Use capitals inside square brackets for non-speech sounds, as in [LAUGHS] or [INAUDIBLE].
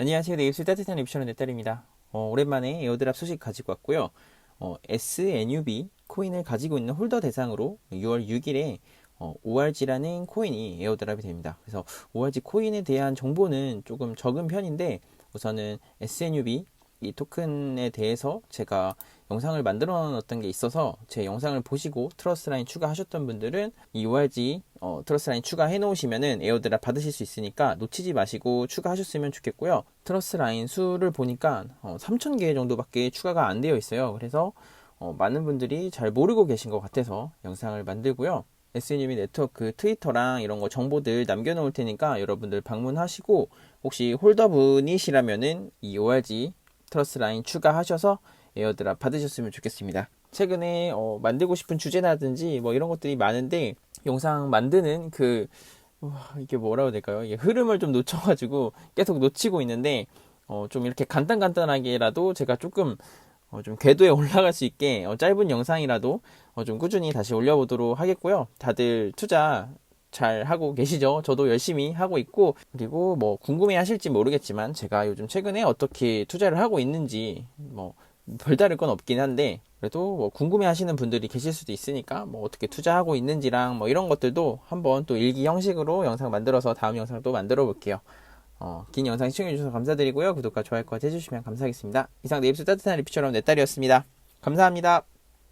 안녕하세요. 네입술 따뜻한 리뷰처럼 내 딸입니다. 어, 오랜만에 에어드랍 소식 가지고 왔고요. 어, SNUB 코인을 가지고 있는 홀더 대상으로 6월 6일에 어, ORG라는 코인이 에어드랍이 됩니다. 그래서 ORG 코인에 대한 정보는 조금 적은 편인데 우선은 SNUB 이 토큰에 대해서 제가 영상을 만들어 놨던 게 있어서 제 영상을 보시고 트러스 라인 추가하셨던 분들은 이 ORG 어, 트러스 라인 추가해 놓으시면은 에어드랍 받으실 수 있으니까 놓치지 마시고 추가하셨으면 좋겠고요. 트러스 라인 수를 보니까 어, 3,000개 정도밖에 추가가 안 되어 있어요. 그래서 어, 많은 분들이 잘 모르고 계신 것 같아서 영상을 만들고요. SNUB 네트워크 트위터랑 이런 거 정보들 남겨놓을 테니까 여러분들 방문하시고 혹시 홀더분이시라면은 이 ORG 트러스 라인 추가하셔서 에어드랍 받으셨으면 좋겠습니다. 최근에 어, 만들고 싶은 주제라든지 뭐 이런 것들이 많은데 영상 만드는 그 와, 이게 뭐라고 해야 될까요? 이게 흐름을 좀 놓쳐가지고 계속 놓치고 있는데 어, 좀 이렇게 간단간단하게라도 제가 조금 어, 좀 궤도에 [LAUGHS] 올라갈 수 있게 어, 짧은 영상이라도 어, 좀 꾸준히 다시 올려보도록 하겠고요. 다들 투자 잘 하고 계시죠? 저도 열심히 하고 있고 그리고 뭐 궁금해 하실지 모르겠지만 제가 요즘 최근에 어떻게 투자를 하고 있는지 뭐 별다를 건 없긴 한데 그래도 뭐 궁금해 하시는 분들이 계실 수도 있으니까 뭐 어떻게 투자하고 있는지랑 뭐 이런 것들도 한번 또 일기 형식으로 영상 만들어서 다음 영상 또 만들어 볼게요. 어, 긴 영상 시청해 주셔서 감사드리고요. 구독과 좋아요까지 해주시면 감사하겠습니다. 이상 네입스 따뜻한 리피처럼 내 딸이었습니다. 감사합니다.